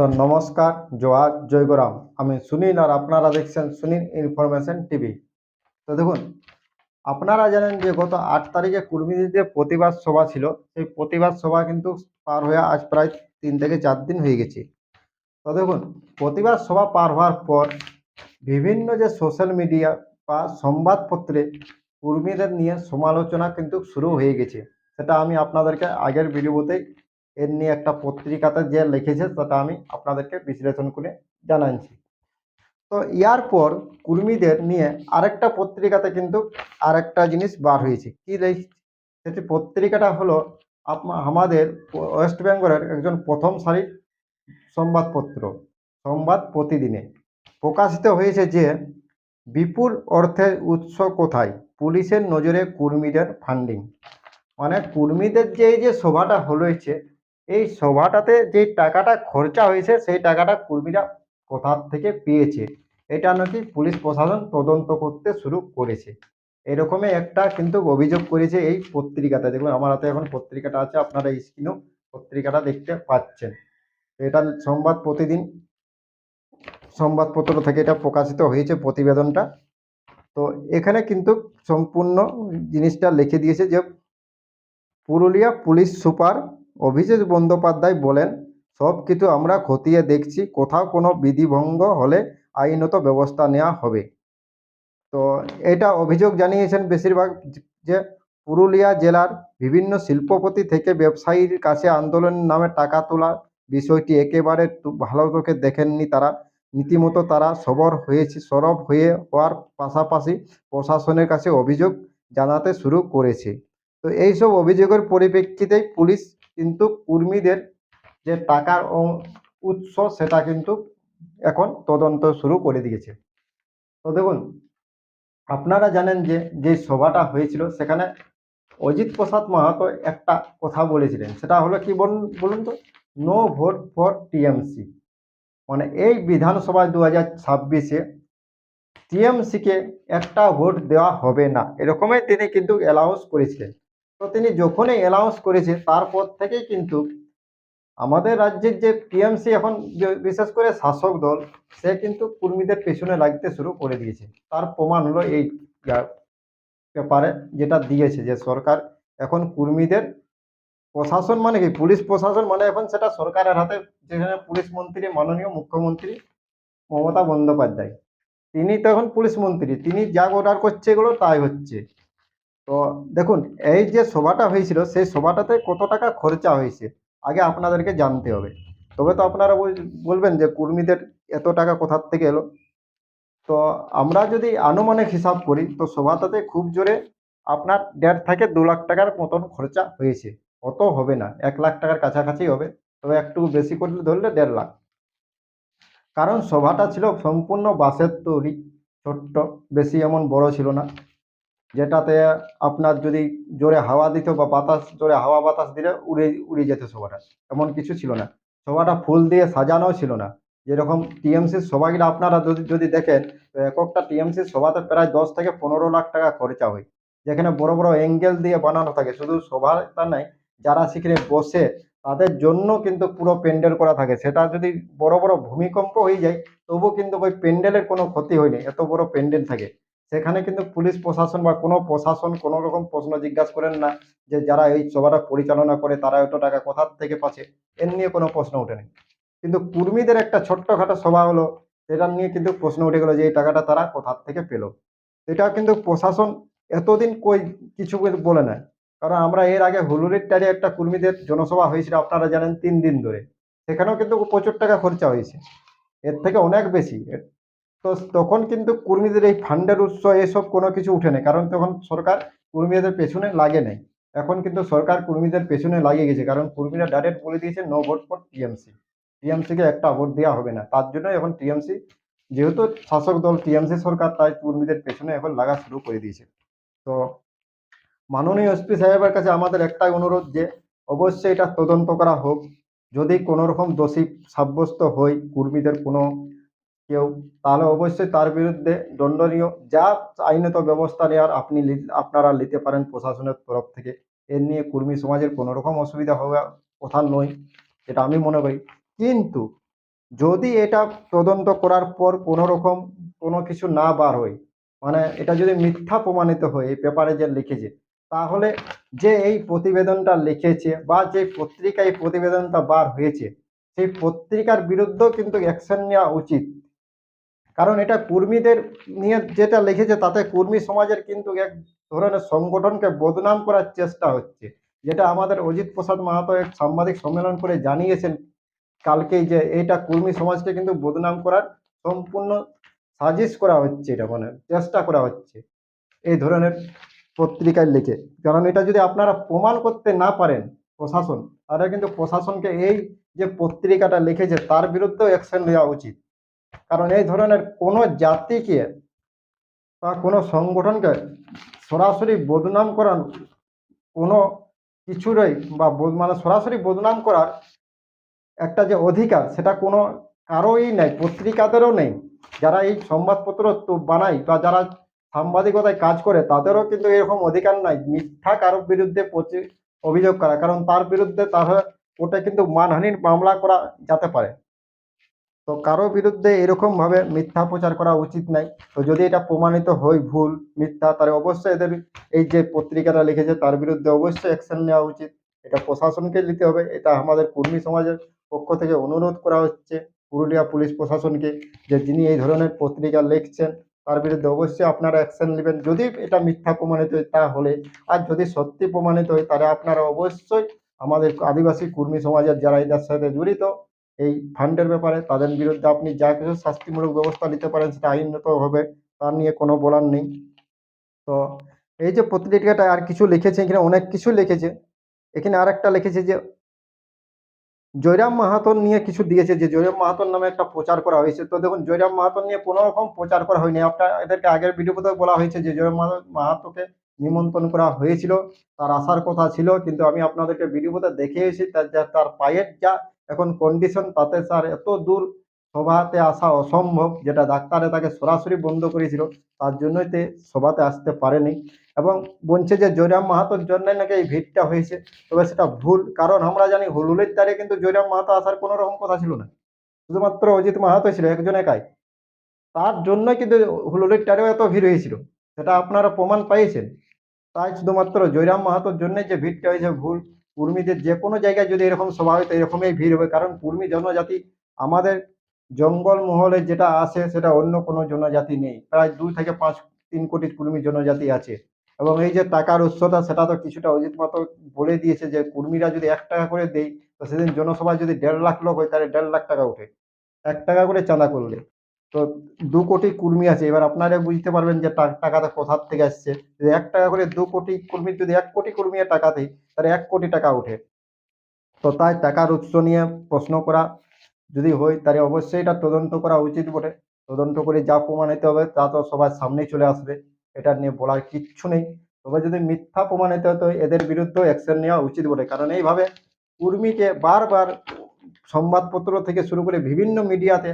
তো নমস্কার জোহার জয়গরাম। আমি সুনীল আর আপনারা দেখছেন সুনীল ইনফরমেশন টিভি। তো দেখুন, আপনারা জানেন যে গত আট তারিখে কুর্মীদের প্রতিবাদ সভা ছিল। সেই প্রতিবাদ সভা কিন্তু পার হয়ে আজ প্রায় তিন থেকে চার দিন হয়ে গেছে। তো দেখুন, প্রতিবাদ সভা পার হওয়ার পর বিভিন্ন যে সোশ্যাল মিডিয়া বা সংবাদপত্রে কর্মীদের নিয়ে সমালোচনা কিন্তু শুরু হয়ে গেছে। সেটা আমি আপনাদেরকে আগের ভিডিওতেই এর নিয়ে একটা পত্রিকাতে যে লিখেছে, সেটা আমি আপনাদেরকে বিশ্লেষণ করে জানাচ্ছি তো ইয়ার পর কর্মীদের নিয়ে আরেকটা পত্রিকাতে কিন্তু আরেকটা জিনিস বার হয়েছে। কি সেটি পত্রিকাটা হলো আমাদের ওয়েস্ট বেঙ্গলের একজন প্রথম সারির সংবাদপত্র, সংবাদ প্রতিদিনে। প্রকাশিত হয়েছে যে, বিপুল অর্থের উৎস কোথায়? পুলিশের নজরে কুর্মীদের ফান্ডিং মানে কুর্মীদের যে এই যে সভাটা হয়েছে এই সভাটাতে যে টাকাটা খরচা হয়েছে, সেই টাকাটা কর্মীরা কোথা থেকে পেয়েছে? এটা নাকি পুলিশ প্রশাসন তদন্ত করতে শুরু করেছে। এরকমই একটা কিন্তু অভিযোগ করেছে এই পত্রিকাতে। দেখুন, আমার হাতে এখন পত্রিকাটা আছে, আপনারা স্ক্রিনেও পত্রিকাটা দেখতে পাচ্ছেন। এটা সংবাদ প্রতিদিন সংবাদপত্র থেকে এটা প্রকাশিত হয়েছে প্রতিবেদনটা। তো এখানে কিন্তু সম্পূর্ণ জিনিসটা লিখে দিয়েছে যে পুরুলিয়া পুলিশ সুপার অভিষেক বন্দ্যোপাধ্যায় বলেন, সব কিছু আমরা খতিয়ে দেখছি, কোথাও কোনো বিধিভঙ্গ হলে আইনত ব্যবস্থা নেওয়া হবে। তো এটা অভিযোগ জানিয়েছেন বেশিরভাগ যে পুরুলিয়া জেলার বিভিন্ন শিল্পপতি থেকে ব্যবসায়ীর কাছে আন্দোলন নামে টাকা তোলার বিষয়টি একেবারে ভালো চোখে দেখেননি তারা। রীতিমতো তারা সবর হয়েছে, সরব হয়ে হওয়ার পাশাপাশি প্রশাসনের কাছে অভিযোগ জানাতে শুরু করেছে। তো এইসব অভিযোগের পরিপ্রেক্ষিতেই পুলিশ কিন্তু কর্মীদের যে টাকার উৎস সেটা কিন্তু এখন তদন্ত শুরু করে দিয়েছে। তো দেখুন, আপনারা জানেন যে যে সভাটা হয়েছিল, সেখানে অজিত প্রসাদ মাহাতো একটা কথা বলেছিলেন। সেটা হলো কি বলুন বলুন তো? নো ভোট ফর টিএমসি মানে এই বিধানসভায় দু হাজার ছাব্বিশে টিএমসিকে একটা ভোট দেওয়া হবে না। এরকমই তিনি কিন্তু অ্যালাউন্স করেছিলেন। তো তিনি যখনই অ্যালাউন্স করেছে, তারপর থেকেই কিন্তু আমাদের রাজ্যের যে টিএমসি এখন বিশেষ করে শাসক দল, সে কিন্তু কর্মীদের পেছনে লাগতে শুরু করে দিয়েছে। তার প্রমাণ হলো এই ব্যাপারে যেটা দিয়েছে যে সরকার এখন কর্মীদের প্রশাসন মানে কি? পুলিশ প্রশাসন মানে এখন সেটা সরকারের হাতে, যেখানে পুলিশ মন্ত্রী, মাননীয় মুখ্যমন্ত্রী মমতা বন্দ্যোপাধ্যায়। তিনি তো এখন পুলিশ মন্ত্রী, তিনি যা অর্ডার করছে এগুলো তাই হচ্ছে। তো দেখুন, এই যে সভাটা হয়েছিল, সেই সভাটাতে কত টাকা খরচা হয়েছে, আগে আপনাদেরকে জানতে হবে। তবে তো আপনারা বলবেন যে কর্মীদের এত টাকা কোথার থেকে এলো? তো আমরা যদি আনুমানিক হিসাব করি, তো সভাটাতে খুব জোরে আপনার দেড় থেকে দু লাখ টাকার মতন খরচা হয়েছে। অত হবে না, এক লাখ টাকার কাছাকাছি হবে, তবে একটু বেশি করলে ধরলে দেড় লাখ। কারণ সভাটা ছিল সম্পূর্ণ বাঁশের তৈরি, ছোট্ট, বেশি এমন বড় ছিল না। যেটাতে আপনার যদি জোরে হাওয়া দিত বা বাতাস, জোরে হাওয়া বাতাস দিলে উড়ে উড়ে যেত সভাটা। এমন কিছু ছিল না। সভাটা ফুল দিয়ে সাজানো ছিল না। যেরকম টিএমসির সভাগুলো আপনারা যদি যদি দেখেন তো এককটা টিএমসির সভাতে প্রায় দশ থেকে পনেরো লাখ টাকা খরচা হয়। যেখানে বড় বড় অ্যাঙ্গেল দিয়ে বানানো থাকে। শুধু সভাটা নাই, যারা সেখানে বসে তাদের জন্য কিন্তু পুরো প্যান্ডেল করা থাকে। সেটা যদি বড় বড় ভূমিকম্প হয়ে যায় তবু কিন্তু ওই প্যান্ডেলের কোনো ক্ষতি হয়নি এত বড় প্যান্ডেল থাকে। সেখানে কিন্তু পুলিশ প্রশাসন বা কোনো প্রশাসন কোনো রকম প্রশ্ন জিজ্ঞাসা করেন না যে যারা এই সভাটা পরিচালনা করে তারা এত টাকা কোথার থেকে পাচ্ছে এর নিয়ে কোনো প্রশ্ন ওঠেনি কিন্তু কর্মীদের একটা ছোট্টখাটো সভা হলো, সেটা নিয়ে কিন্তু প্রশ্ন উঠে গেলো যে এই টাকাটা তারা কোথার থেকে পেল। এটা কিন্তু প্রশাসন এতদিন কই কিছু বলে না কারণ আমরা এর আগে হুলুরির টারে একটা কর্মীদের জনসভা হয়েছিল, আপনারা জানেন তিন দিন ধরে। সেখানেও কিন্তু প্রচুর টাকা খরচা হয়েছে। এর থেকে অনেক বেশি। তো তখন কিন্তু কর্মীদের এই ফান্ডের উৎস এসব কোনো কিছু উঠে নেই। কারণ তখন সরকার কর্মীদের পেছনে লাগে নাই। এখন কিন্তু সরকার কর্মীদের পেছনে লাগিয়ে গেছে। কারণ কর্মীরা ডাইরেক্ট বলে দিয়েছে নো ভোট ফর টিএমসি টিএমসিকে একটা ভোট দেওয়া হবে না। তার জন্য এখন টিএমসি যেহেতু শাসক দল টিএমসি সরকার, তাই কর্মীদের পেছনে এখন লাগা শুরু করে দিয়েছে। তো মাননীয় এসপি সাহেবের কাছে আমাদের একটাই অনুরোধ যে, অবশ্যই এটা তদন্ত করা হোক। যদি কোনো রকম দোষী সাব্যস্ত হয় কর্মীদের কোনো কেউ, তাহলে অবশ্যই তার বিরুদ্ধে দণ্ডনীয় যা আইনত ব্যবস্থা নেওয়ার আপনি আপনারা নিতে পারেন প্রশাসনের তরফ থেকে। এর নিয়ে কর্মী সমাজের কোনো রকম অসুবিধা হওয়ার কথা নয়, এটা আমি মনে করি। কিন্তু যদি এটা তদন্ত করার পর কোনো রকম কোনো কিছু না বার হয় মানে এটা যদি মিথ্যা প্রমাণিত হয় এই পেপারে যে লিখেছে, তাহলে যে এই প্রতিবেদনটা লিখেছে বা যে পত্রিকায় প্রতিবেদনটা বার হয়েছে, সেই পত্রিকার বিরুদ্ধেও কিন্তু অ্যাকশন নেওয়া উচিত। কারণ এটা কর্মীদের নিয়ে যেটা লিখেছে, তাতে কর্মী সমাজের কিন্তু এক ধরনের সংগঠনকে বদনাম করার চেষ্টা হচ্ছে। যেটা আমাদের অজিত প্রসাদ মাহাতো এক সাংবাদিক সম্মেলন করে জানিয়েছেন কালকেই যে এটা কর্মী সমাজকে কিন্তু বদনাম করার সম্পূর্ণ সাজিশ করা হচ্ছে এটা মানে চেষ্টা করা হচ্ছে এই ধরনের পত্রিকায় লিখে। কারণ এটা যদি আপনারা প্রমাণ করতে না পারেন প্রশাসন, তাহলে কিন্তু প্রশাসনকে এই যে পত্রিকাটা লিখেছে, তার বিরুদ্ধেও অ্যাকশন নেওয়া উচিত। কারণ এই ধরনের কোনো জাতিকে বা কোনো সংগঠনকে সরাসরি বদনাম করার কোনো কিছুরই বা মানে সরাসরি বদনাম করার একটা যে অধিকার, সেটা কোনো কারোই নেই, পত্রিকাদেরও নেই। যারা এই সংবাদপত্র তো বানায় বা যারা সাংবাদিকতায় কাজ করে, তাদেরও কিন্তু এরকম অধিকার নাই, মিথ্যা কারোর বিরুদ্ধে অভিযোগ করা। কারণ তার বিরুদ্ধে তাহলে ওটা কিন্তু মানহানির মামলা করা যেতে পারে। তো কারও বিরুদ্ধে এরকম ভাবে মিথ্যা প্রচার করা উচিত নাই। তো যদি এটা প্রমাণিত হয় ভুল, মিথ্যা, তাহলে অবশ্যই এদের এই যে পত্রিকাটা লিখেছে তার বিরুদ্ধে অবশ্যই অ্যাকশন নেওয়া উচিত। এটা প্রশাসনকে নিতে হবে, এটা আমাদের কর্মী সমাজের পক্ষ থেকে অনুরোধ করা হচ্ছে পুরুলিয়া পুলিশ প্রশাসনকে যে যিনি এই ধরনের পত্রিকা লিখছেন, তার বিরুদ্ধে অবশ্যই আপনারা অ্যাকশন নেবেন। যদি এটা মিথ্যা প্রমাণিত হয় তাহলে, আর যদি সত্যি প্রমাণিত হয় তাহলে আপনারা অবশ্যই আমাদের আদিবাসী কর্মী সমাজের যারা এটার সাথে জড়িত এই ফান্ডের ব্যাপারে, তাদের বিরুদ্ধে আপনি যা কিছু শাস্তিমূলক ব্যবস্থা নিতে পারেন সেটা আইনত হবে তার নিয়ে কোনো বলার নেই। তো এই যে পত্রিকাটা আর কিছু লিখেছে, এখানে অনেক কিছু লিখেছে। এখানে আর একটা লিখেছে যে, জয়রাম মাহাতন নিয়ে কিছু দিয়েছে যে, জয়রাম মাহাতন নামে একটা প্রচার করা হয়েছে। তো দেখুন, জয়রাম মাহাতন নিয়ে কোনো রকম প্রচার করা হয়নি। আপনার এদেরকে আগের ভিডিওতে বলা হয়েছে যে, জয়রাম মাহাতো- মাহাতোকে নিমন্ত্রণ করা হয়েছিল। তার আসার কথা ছিল, কিন্তু আমি আপনাদেরকে ভিডিওতে দেখিয়েছি তার যা তার পায়ের যা এখন কন্ডিশন তাতে স্যার এত দূর সভাতে আসা অসম্ভব, যেটা ডাক্তারে তাকে সরাসরি বন্ধ করেছিল, তার জন্যই তে সভাতে আসতে পারেনি। এবং বলছে যে জয়রাম মাহাতোর জন্যই নাকি এই ভিড়টা হয়েছে, তবে সেটা ভুল, কারণ আমরা জানি হুলুলের তারে কিন্তু জয়রাম মাহাতো আসার কোনো রকম কথা ছিল না। শুধুমাত্র অজিত মাহাতো ছিল, একজন একাই। তার জন্যই কিন্তু হুলুলের টারেও এত ভিড় হয়েছিল, সেটা আপনারা প্রমাণ পাইয়েছেন তাই শুধুমাত্র জয়রাম মাহাতোর জন্যই যে ভিড়টা হয়েছে ভুল কুর্মীদের যে কোনো জায়গায় যদি এরকম সভা হয়, তো এরকমই ভিড় হবে। কারণ কুর্মী জনজাতি আমাদের জঙ্গল মহলে যেটা আছে, সেটা অন্য কোনো জনজাতি নেই। প্রায় দুই থেকে পাঁচ, তিন কোটি কুর্মী জনজাতি আছে। এবং এই যে টাকার উৎসটা সেটা তো কিছুটা অজিত মাতো বলে দিয়েছে যে কুর্মীরা যদি এক টাকা করে দেয়, তো সেদিন জনসভায় যদি দেড় লাখ লোক হয়, তাহলে দেড় লাখ টাকা ওঠে। এক টাকা করে চাঁদা করলে। তো দু কোটি কুর্মী আছে। এবার আপনারা বুঝতে পারবেন যে টাকাটা কোথার থেকে আসছে। এক টাকা করে দু কোটি কর্মী যদি এক কোটি কর্মীর টাকা দেয়, তাহলে এক কোটি টাকা ওঠে। তো তাই টাকার উৎস নিয়ে প্রশ্ন করা। যদি হয়, তাহলে অবশ্যই এটা তদন্ত করা উচিত বটে। তদন্ত করে যা প্রমাণিত হবে, তা তো সবার সামনেই চলে আসবে। এটা নিয়ে বলার কিচ্ছু নেই। তবে যদি মিথ্যা প্রমাণিত হয়, তো এদের বিরুদ্ধেও অ্যাকশন নেওয়া উচিত বটে। কারণ এইভাবে কর্মীকে বারবার সংবাদপত্র থেকে শুরু করে বিভিন্ন মিডিয়াতে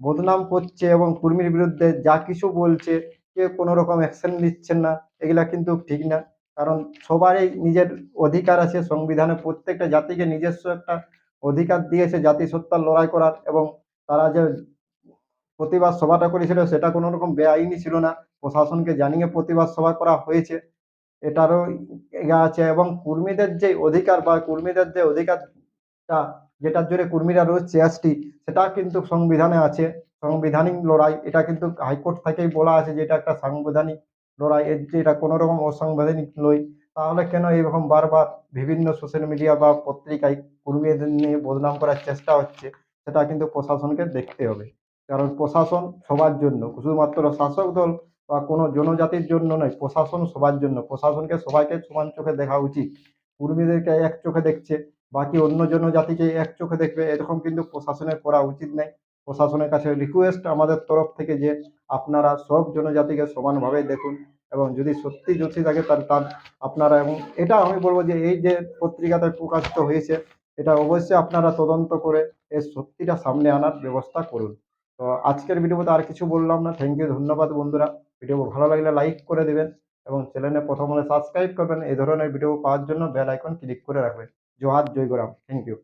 বদনাম করছে এবং কর্মীর বিরুদ্ধে যা কিছু বলছে, কেউ কোনো রকম অ্যাকশন নিচ্ছেন না, এগুলা কিন্তু ঠিক না। কারণ সবারই নিজের অধিকার আছে, সংবিধানে প্রত্যেকটা জাতিকে নিজস্ব একটা অধিকার দিয়েছে জাতিসত্তার লড়াই করার এবং তারা যে প্রতিবাদ সভাটা করেছিল সেটা কোনো রকম বেআইনি ছিল না। প্রশাসনকে জানিয়ে প্রতিবাদ সভা করা হয়েছে, এটারও আছে এবং কর্মীদের যে অধিকার বা কর্মীদের যে অধিকারটা যেটার জন্য কর্মীরা রয়েছে এসটি সেটা কিন্তু সংবিধানে আছে। সাংবিধানিক লড়াই, এটা কিন্তু হাইকোর্ট থেকেই বলা আছে যে এটা একটা সাংবিধানিক লড়াই। এর যে এটা কোনো রকম অসাংবিধানিক নয়। তাহলে কেন এরকম বারবার বিভিন্ন সোশ্যাল মিডিয়া বা পত্রিকায় কর্মীদের নিয়ে বদনাম করার চেষ্টা হচ্ছে? সেটা কিন্তু প্রশাসনকে দেখতে হবে। কারণ প্রশাসন সবার জন্য, শুধুমাত্র শাসক দল বা কোনো জনজাতির জন্য নয়, প্রশাসন সবার জন্য। প্রশাসনকে সবাইকে সমান চোখে দেখা উচিত। কর্মীদেরকে এক চোখে দেখছে। বাকি অন্য জনজাতিকে এক চোখে দেখবে, এরকম কিন্তু প্রশাসনের করা উচিত নাই। প্রশাসনের কাছে রিকোয়েস্ট আমাদের তরফ থেকে যে আপনারা সব জনজাতিকে সমানভাবে দেখুন এবং যদি সত্যি দোষী থাকে তার তার আপনারা এবং এটা আমি বলব যে এই যে পত্রিকাতে প্রকাশিত হয়েছে, এটা অবশ্যই আপনারা তদন্ত করে এর সত্যিটা সামনে আনার ব্যবস্থা করুন। তো আজকের ভিডিওতে আর কিছু বললাম না। থ্যাংক ইউ ধন্যবাদ বন্ধুরা। ভিডিও ভালো লাগলে লাইক করে দেবেন এবং চ্যানেলে প্রথম হলে সাবস্ক্রাইব করবেন। এই ধরনের ভিডিও পাওয়ার জন্য বেল আইকন ক্লিক করে রাখবেন। জোহার জয় গোরাম থ্যাংক ইউ